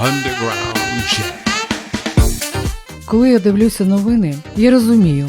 Underground Jazz. Коли я дивлюся новини, я розумію,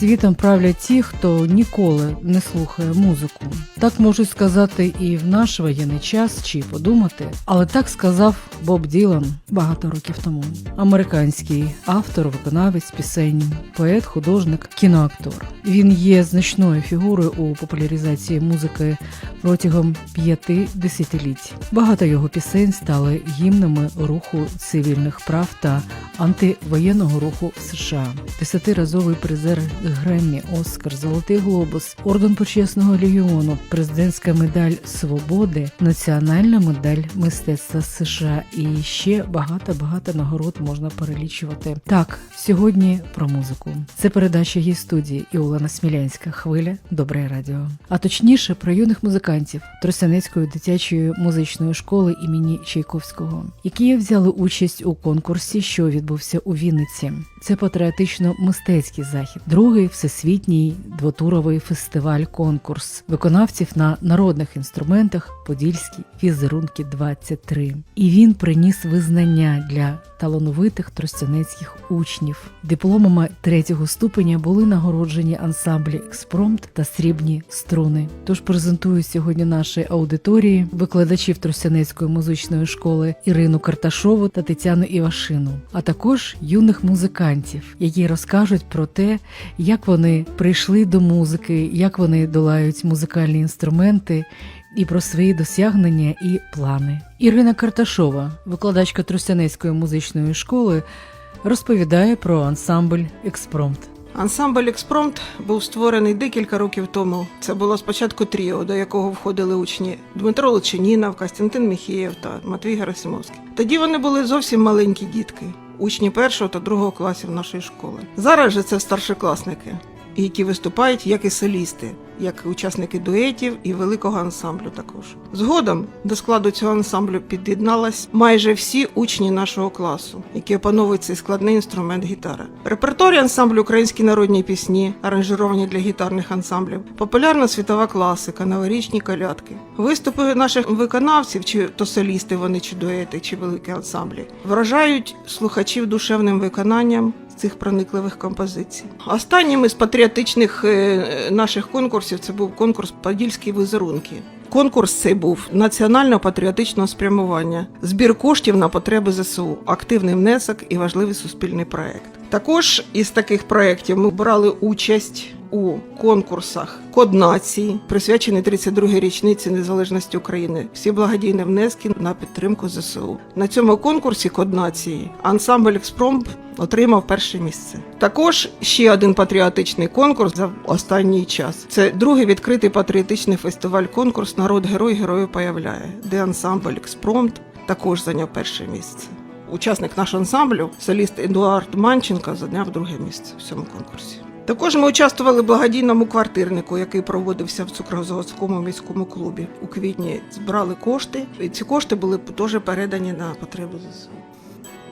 світом правлять ті, хто ніколи не слухає музику. Так можуть сказати і в наш воєнний час, чи подумати, але так сказав Боб Ділан багато років тому. Американський автор, виконавець пісень, поет, художник, кіноактор. Він є значною фігурою у популяризації музики протягом п'яти десятиліть. Багато його пісень стали гімнами руху цивільних прав та антивоєнного руху в США. Десятиразовий призер Греммі, Оскар, Золотий Глобус, орден почесного легіону, президентська медаль свободи, національна медаль мистецтва США і ще багато багато нагород можна перелічувати. Так, сьогодні про музику. Це передача її студії і Олена Смілянська. Хвиля Добре радіо. А точніше про юних музикантів Тростянецької дитячої музичної школи імені Чайковського, які взяли участь у конкурсі, що відбувся у Вінниці. Це патріотично-мистецький захід, другий всесвітній двотуровий фестиваль-конкурс виконавців на народних інструментах Подільські візерунки 23. І він приніс визнання для талановитих тростянецьких учнів. Дипломами третього ступеня були нагороджені ансамблі Експромт та срібні струни. Тож презентую сьогодні нашій аудиторії викладачів Тростянецької музичної школи Ірину Карташову та Тетяну Івашину, а також юних музикантів, які розкажуть про те, як вони прийшли до музики, як вони долають музикальні інструменти. І про свої досягнення і плани. Ірина Карташова, викладачка Тростянецької музичної школи, розповідає про ансамбль Експромт. Ансамбль Експромт був створений декілька років тому. Це було спочатку тріо, до якого входили учні Дмитро Лучинінов, Костянтин Міхієв та Матвій Герасимовський. Тоді вони були зовсім маленькі дітки, учні першого та другого класів нашої школи. Зараз же це старшокласники, які виступають як і солісти, як учасники дуетів і великого ансамблю також. Згодом до складу цього ансамблю під'єдналась майже всі учні нашого класу, які опановують цей складний інструмент гітара. Репертуарі ансамблю українські народні пісні, аранжировані для гітарних ансамблів, популярна світова класика, новорічні колядки. Виступи наших виконавців, чи то солісти вони, чи дуети, чи великі ансамблі, вражають слухачів душевним виконанням цих проникливих композицій. Останнім із патріотичних е, наших конкурсів це був конкурс Подільські візерунки. Конкурс цей був національно-патріотичного спрямування, збір коштів на потреби ЗСУ, активний внесок і важливий суспільний проект. Також із таких проєктів ми брали участь у конкурсах Код нації, присвячений 32-й річниці незалежності України. Всі благодійні внески на підтримку ЗСУ. На цьому конкурсі Код нації ансамбль Експромт отримав перше місце. Також ще один патріотичний конкурс за останній час. Це другий відкритий патріотичний фестиваль-конкурс Народ герой герою появляє, де ансамбль Експромт також зайняв перше місце. Учасник нашого ансамблю, соліст Едуард Манченко, зайняв друге місце в цьому конкурсі. Також ми участвували в благодійному квартирнику, який проводився в цукрозаводському міському клубі. У квітні збирали кошти, і ці кошти були теж передані на потреби ЗСУ.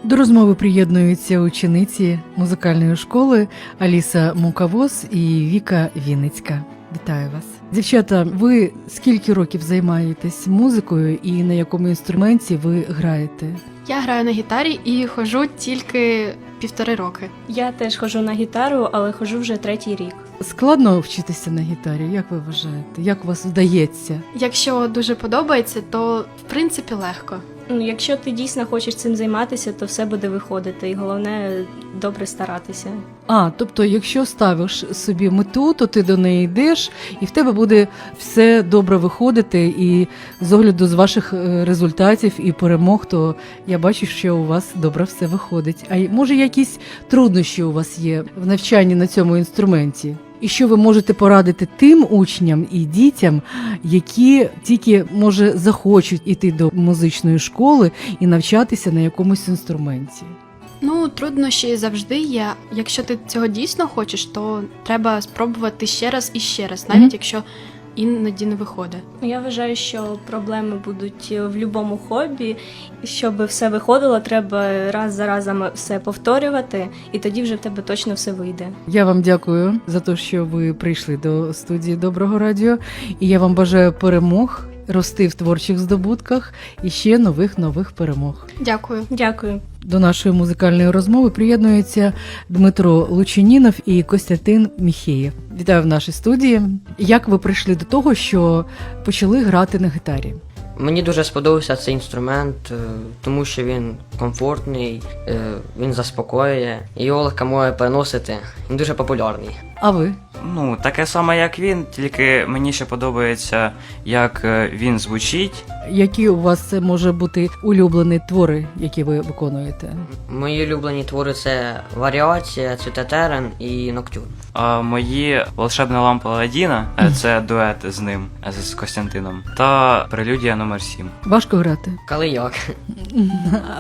До розмови приєднуються учениці музикальної школи Аліса Мукавоз і Віка Вінницька. Вітаю вас, дівчата. Ви скільки років займаєтесь музикою і на якому інструменті ви граєте? Я граю на гітарі і ходжу тільки півтори роки. Я теж ходжу на гітару, але ходжу вже третій рік. Складно вчитися на гітарі, як ви вважаєте? Як у вас вдається? Якщо дуже подобається, то в принципі легко. Ну, якщо ти дійсно хочеш цим займатися, то все буде виходити, і головне добре старатися. А, тобто, якщо ставиш собі мету, то ти до неї йдеш, і в тебе буде все добре виходити. І з огляду з ваших е, результатів і перемог, то я бачу, що у вас добре все виходить. А може, якісь труднощі у вас є в навчанні на цьому інструменті? І що ви можете порадити тим учням і дітям, які тільки може захочуть іти до музичної школи і навчатися на якомусь інструменті? Ну, труднощі завжди є. Якщо ти цього дійсно хочеш, то треба спробувати ще раз і ще раз, навіть Мгм. якщо іноді не виходить. Ну, Я вважаю, що проблеми будуть в будь-якому хобі. Щоб все виходило, треба раз за разом все повторювати, і тоді вже в тебе точно все вийде. Я вам дякую за те, що ви прийшли до студії Доброго Радіо. І я вам бажаю перемог рости в творчих здобутках і ще нових нових перемог. Дякую. Дякую. До нашої музикальної розмови приєднуються Дмитро Лучинінов і Костянтин Міхеєв. Вітаю в нашій студії. Як ви прийшли до того, що почали грати на гітарі? Мені дуже сподобався цей інструмент, е, тому що він комфортний, е, він заспокоює, і його легко може переносити. Він дуже популярний. А ви? Ну, таке саме, як він, тільки мені ще подобається, як е, він звучить. Які у вас це може бути улюблені твори, які ви виконуєте? Мої улюблені твори це Варіація, Цитатерен і Ноктюрн. А мої волшебна лампа Аладдіна» – це дует з ним, з Костянтином, та прелюдія номер 7 Важко грати? Коли як?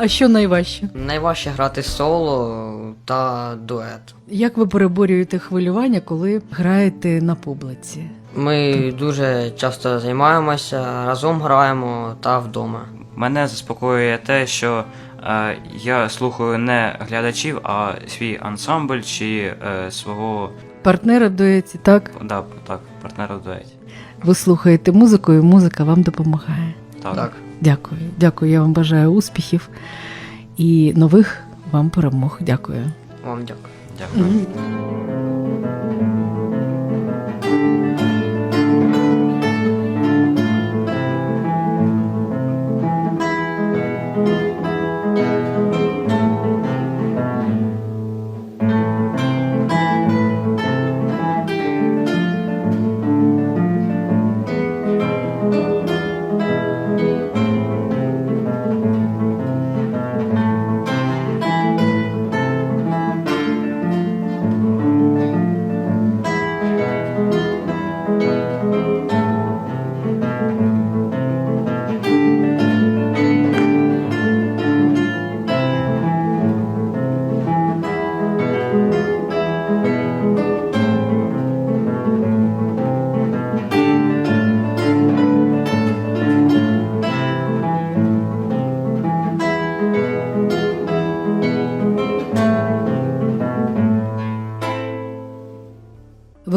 А що найважче? Найважче грати соло та дует. Як ви переборюєте хвилювання, коли граєте на публіці? Ми дуже часто займаємося, разом граємо та вдома. Мене заспокоює те, що е, я слухаю не глядачів, а свій ансамбль чи е, свого Партнери в дуеті, так? да, так, партнера в дуеті. Ви слухаєте музику, і музика вам допомагає. Так. Так. Дякую. Дякую. Я вам бажаю успіхів і нових вам перемог. Дякую. Вам дякую. Дякую.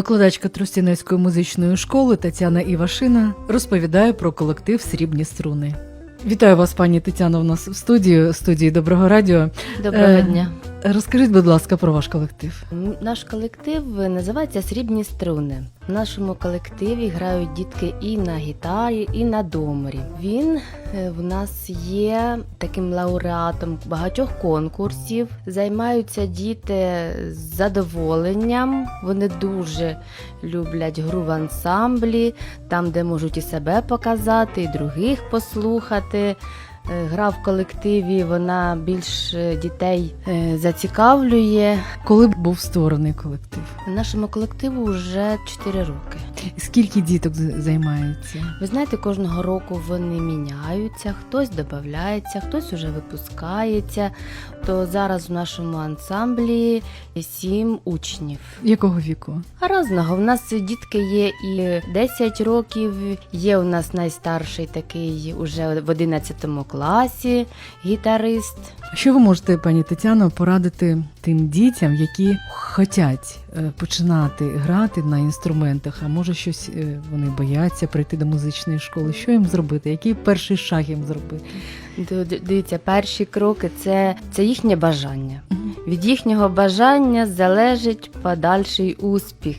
Викладачка Тростянецької музичної школи Тетяна Івашина розповідає про колектив Срібні струни. Вітаю вас, пані Тетяно, у нас в студії, студії Доброго Радіо. Доброго Е, дня. Розкажіть, будь ласка, про ваш колектив. Наш колектив називається Срібні струни. В нашому колективі грають дітки і на гітарі, і на доморі. Він е, в нас є таким лауреатом багатьох конкурсів. Займаються діти з задоволенням. Вони дуже люблять гру в ансамблі, там, де можуть і себе показати, і других послухати. Е, Гра в колективі вона більш е, дітей е, зацікавлює. Коли був створений колектив? Нашому колективу вже 4 роки. Скільки діток займається? Ви знаєте, кожного року вони міняються, хтось додається, хтось уже випускається. То зараз в нашому ансамблі сім учнів. Якого віку? Разного в нас дітки є і 10 років. Є у нас найстарший такий уже в 11 класі гітарист. Що ви можете, пані Тетяно, порадити тим дітям, які хочуть е, починати грати на інструментах, а може щось е, вони бояться прийти до музичної школи? Що їм зробити? Який перший шаг їм зробити? Ди- ди- Дивіться, перші кроки це, це їхнє бажання. Від їхнього бажання залежить подальший успіх.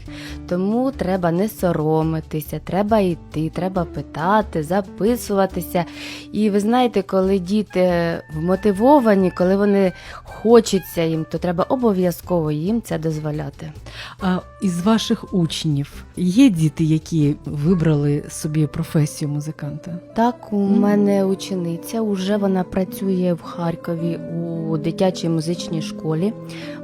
Тому треба не соромитися, треба йти, треба питати, записуватися. І ви знаєте, коли діти вмотивовані, коли вони хочеться їм, то треба обов'язково їм це дозволяти. А із ваших учнів є діти, які вибрали собі професію музиканта? Так, у Мгм. мене учениця, уже вона працює в Харкові у дитячій музичній школі.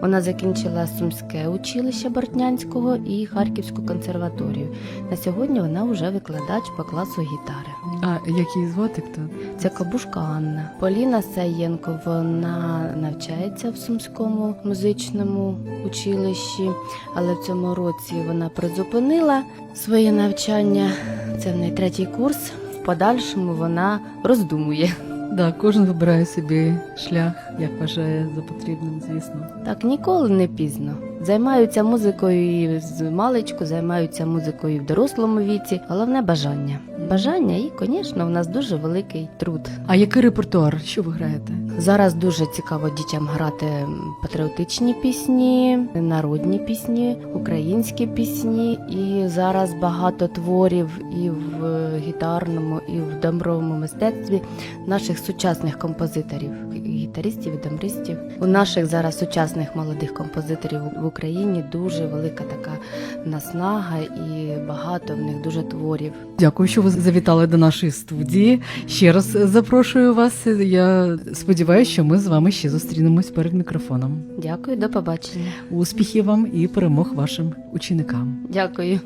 Вона закінчила Сумське училище Бортнянського і Харківську консерваторію. На сьогодні вона вже викладач по класу гітари. А як її звати хто? Це Кабушка Анна. Поліна Саєнко вона навчається в Сумському музичному училищі, але в цьому році вона призупинила своє навчання. Це в неї третій курс. В подальшому вона роздумує. Да, кожен вибирає собі шлях, як вважає за потрібним, звісно. Так ніколи не пізно. Займаються музикою і з маличку, займаються музикою і в дорослому віці. Головне бажання. Бажання і, звісно, в нас дуже великий труд. А який репертуар? Що ви граєте? Зараз дуже цікаво дітям грати патріотичні пісні, народні пісні, українські пісні. І зараз багато творів і в гітарному, і в домровому мистецтві наших сучасних композиторів, гітаристів і домристів. У наших зараз сучасних молодих композиторів в Україні дуже велика така наснага і багато в них дуже творів. Дякую, що ви завітали до нашої студії. Ще раз запрошую вас. Я сподіваюся, що ми з вами ще зустрінемось перед мікрофоном. Дякую, до побачення. Успіхів вам і перемог вашим ученикам. Дякую.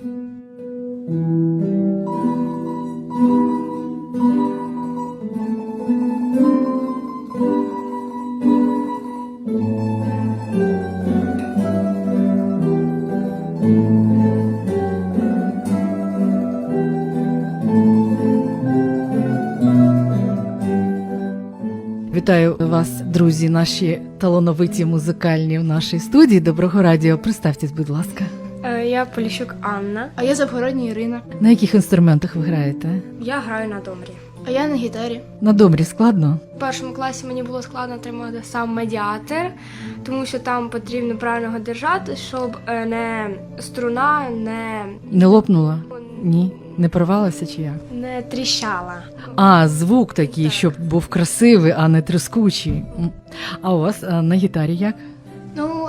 Вас, друзі, наші талановиті музикальні в нашій студії. Доброго радіо. Представтесь, будь ласка. Е, Я Поліщук Анна. А я Завгородня Ірина. На яких інструментах ви граєте? Я граю на домрі. А я на гітарі. На домрі складно? В першому класі мені було складно тримати сам медіатор, тому що там потрібно правильно його держати, щоб е, не струна не, Не лопнула? Ні. Не порвалася чи як? не тріщала. А, звук такий, щоб був красивий, а не трескучий. А у вас а на гітарі як?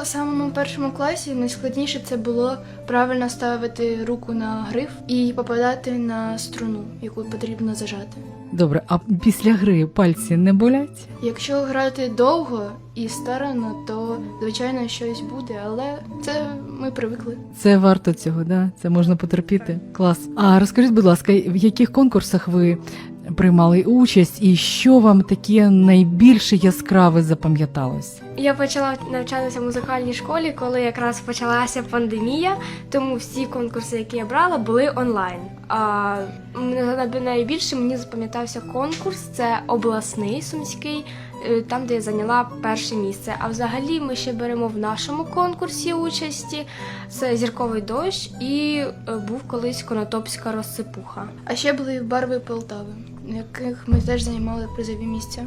У самому першому класі найскладніше це було правильно ставити руку на гриф і попадати на струну, яку потрібно зажати. Добре, а після гри пальці не болять? Якщо грати довго і старано, то звичайно щось буде, але це ми привикли. Це варто цього, да? Це можна потерпіти. Клас. А розкажіть, будь ласка, в яких конкурсах ви приймали участь, і що вам таке найбільше яскраве запам'яталось? Я почала навчатися в музикальній школі, коли якраз почалася пандемія, тому всі конкурси, які я брала, були онлайн. А найбільше мені запам'ятався конкурс. Це обласний сумський, е, там, де я зайняла перше місце. А взагалі ми ще беремо в нашому конкурсі участі. Це зірковий дощ і е, був колись конотопська розсипуха. А ще були барви Полтави, яких ми теж займали призові місця.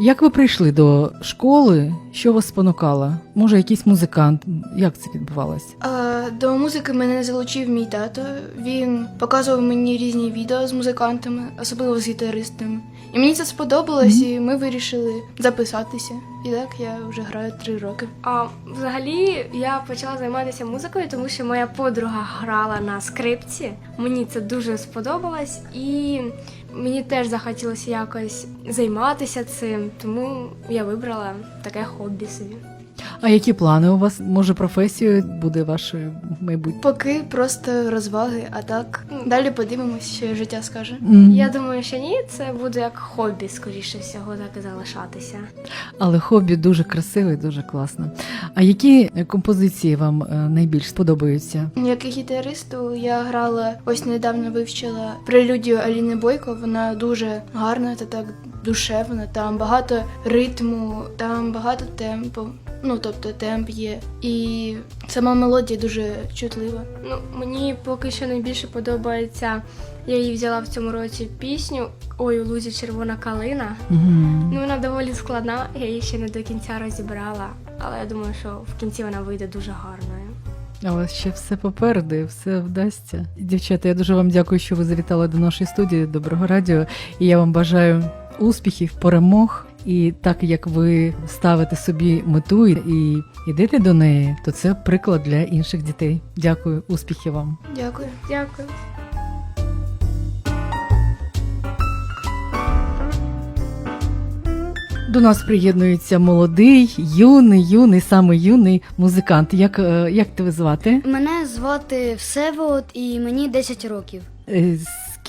Як ви прийшли до школи? Що вас спонукало? Може, якийсь музикант? Як це відбувалося? А, до музики мене залучив мій тато. Він показував мені різні відео з музикантами, особливо з гітаристами. І мені це сподобалось, і ми вирішили записатися. І так я вже граю три роки. А взагалі я почала займатися музикою, тому що моя подруга грала на скрипці. Мені це дуже сподобалось, і мені теж захотілося якось займатися цим, тому я вибрала таке хобі собі. А які плани у вас? Може, професією буде вашою майбутнє? Поки просто розваги, а так далі подивимось, що життя скаже. Мгм. Я думаю, що ні, це буде як хобі, скоріше всього, так і залишатися. Але хобі дуже красиве, дуже класно. А які композиції вам е, найбільш сподобаються? Як і гітаристу я грала, ось недавно вивчила прелюдію Аліни Бойко. Вона дуже гарна та так душевна. Там багато ритму, там багато темпу. Ну тобто темп є. І сама мелодія дуже чутлива. Ну, мені поки що найбільше подобається. Я її взяла в цьому році пісню Ой, у лузі червона калина. Мгм. Ну, вона доволі складна, я її ще не до кінця розібрала, але я думаю, що в кінці вона вийде дуже гарною. А у вас ще все попереду, і все вдасться. Дівчата, я дуже вам дякую, що ви завітали до нашої студії Доброго радіо. І я вам бажаю успіхів, перемог. І так як ви ставите собі мету і йдете до неї, то це приклад для інших дітей. Дякую, успіхів вам. Дякую. Дякую. До нас приєднується молодий, юний, юний, саме юний музикант. Як, е, як тебе звати? Мене звати Всеволод і мені 10 років.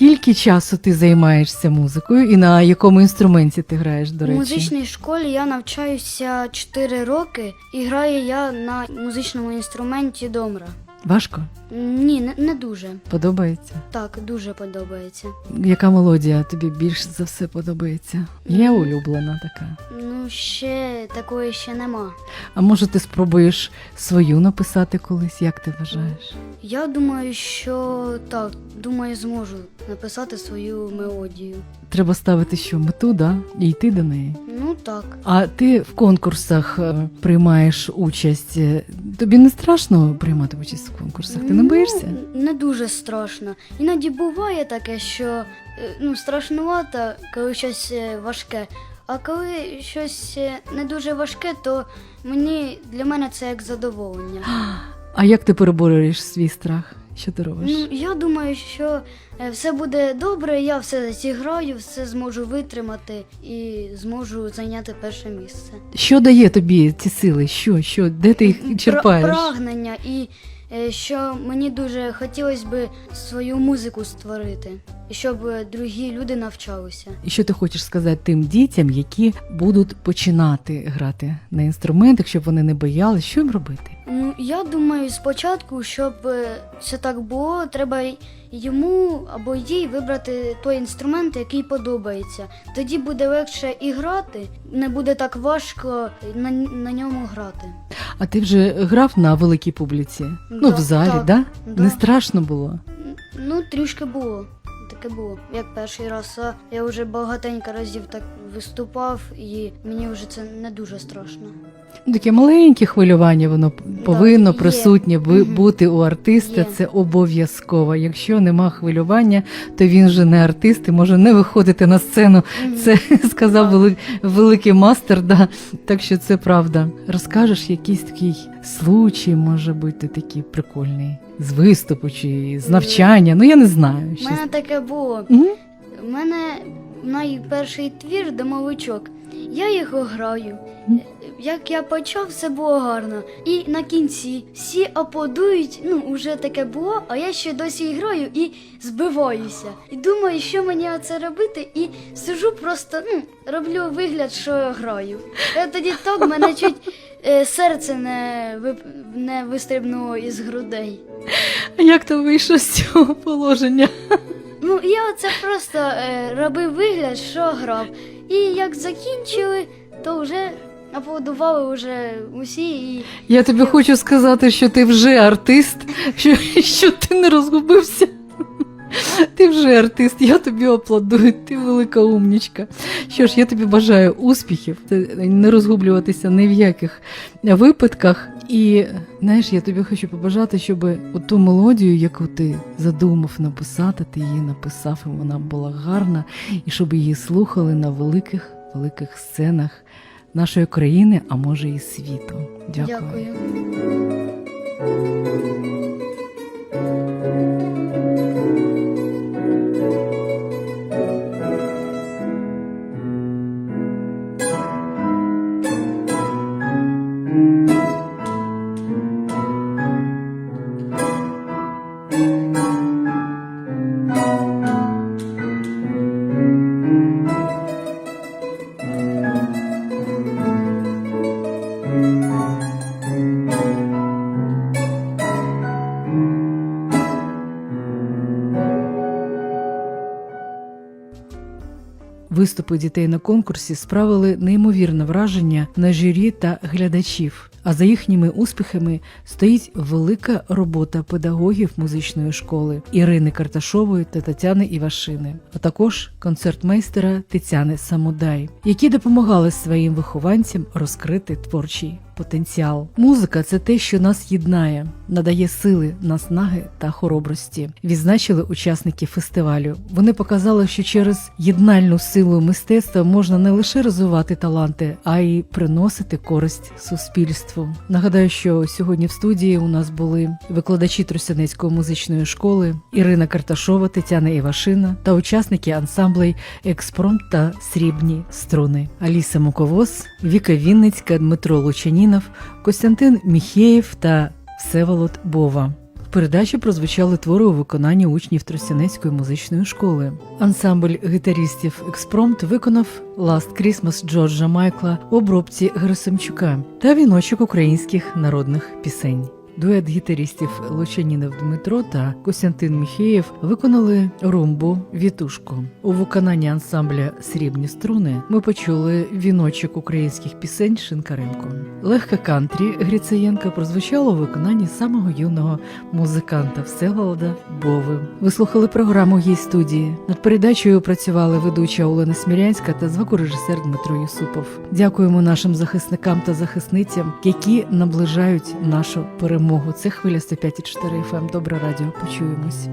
Скільки часу ти займаєшся музикою і на якому інструменті ти граєш, до У музичній школі я навчаюся 4 роки і граю я на музичному інструменті домра. Важко? Ні, не, не дуже. Подобається? Так, дуже подобається. Яка мелодія тобі більш за все подобається? Є улюблена така. Ну, ще такої ще нема. А може ти спробуєш свою написати колись, як ти вважаєш? Я думаю, що так, думаю, зможу написати свою мелодію. Треба ставити що мету, да? І йти до неї. Ну так. А ти в конкурсах е, приймаєш участь. Е, Тобі не страшно приймати участь в конкурсах? Ти не боїшся? Ну, не дуже страшно. Іноді буває таке, що е, ну, страшнувато, коли щось е, важке. А коли щось е, не дуже важке, то мені для мене це як задоволення. А як ти переборюєш свій страх? Що ти робиш? Ну, я думаю, що е, все буде добре, я все зіграю, все зможу витримати і зможу зайняти перше місце. Що дає тобі ці сили? Що? Що? Де ти їх Пра- черпаєш? Прагнення і що мені дуже хотілося б свою музику створити, щоб е, другі люди навчалися. І що ти хочеш сказати тим дітям, які будуть починати грати на інструментах, щоб вони не боялися, що їм робити? Ну, я думаю, спочатку, щоб все це так було, треба йому або їй вибрати той інструмент, який подобається. Тоді буде легше і грати, не буде так важко на, на ньому грати. А ти вже грав на великій публіці? Ну, в залі, так, да? да. Не страшно було? Ну, трішки було. Таке було, як перший раз. А я вже багатенько разів так виступав, і мені вже це не дуже страшно. Ну, таке маленьке хвилювання, воно повинно є. присутнє ви- бути у артиста. Є. Це обов'язково. Якщо нема хвилювання, то він же не артист і може не виходити на сцену. Мгм. Це сказав вели- великий мастер. Да. Так що це правда. Розкажеш якийсь такий случай, може бути такий прикольний. З виступу чи з навчання. Ну я не знаю. У мене таке було. У мене найперший твір домовичок. Я його граю. Як я почав, все було гарно. І на кінці всі аплодують, ну, уже таке було, а я ще досі граю і збиваюся. І думаю, що мені це робити, і сижу просто, ну, роблю вигляд, що я граю. Я тоді так мене чуть серце не, вип... не вистрибнуло із грудей. А як то вийшло з цього положення? Ну, я це просто е, робив вигляд, що грав. І як закінчили, то вже аплодували вже усі і. Я тобі хочу сказати, що ти вже артист, що, що ти не розгубився. Ти вже артист, я тобі аплодую, ти велика умнічка. Що ж, я тобі бажаю успіхів, не розгублюватися ні в яких випадках. І знаєш, я тобі хочу побажати, щоб ту мелодію, яку ти задумав написати, ти її написав, і вона була гарна, і щоб її слухали на великих великих сценах нашої країни, а може і світу. Дякую. Дякую. Виступи дітей на конкурсі справили неймовірне враження на журі та глядачів. А за їхніми успіхами стоїть велика робота педагогів музичної школи Ірини Карташової та Тетяни Івашини, а також концертмейстера Тетяни Самодай, які допомагали своїм вихованцям розкрити творчий потенціал. Музика це те, що нас єднає, надає сили, наснаги та хоробрості. Відзначили учасники фестивалю. Вони показали, що через єднальну силу мистецтва можна не лише розвивати таланти, а й приносити користь суспільству. Нагадаю, що сьогодні в студії у нас були викладачі Тростянецької музичної школи Ірина Карташова, Тетяна Івашина та учасники ансамблей Експромт та Срібні струни Аліса Муковоз, Віка Вінницька, Дмитро Лучанінов, Костянтин Міхеєв та Всеволод Бова. В передачі прозвучали твори у виконанні учнів Тростянецької музичної школи. Ансамбль гітарістів Експромт виконав Last Christmas Джорджа Майкла в обробці Герасимчука та віночок українських народних пісень. Дует гітаристів Лучанінов Дмитро та Костянтин Міхеєв виконали румбу Вітушку. У виконанні ансамбля Срібні струни ми почули віночок українських пісень Шинкаренко. Легке кантрі Гріцеєнка прозвучало у виконанні самого юного музиканта Всеволода Бови. Ви слухали програму «Гій студії. Над передачею працювали ведуча Олена Смірянська та звукорежисер Дмитро Юсупов. Дякуємо нашим захисникам та захисницям, які наближають нашу перемогу. Це хвиля 105,4 FM. Добре радіо. Почуємось.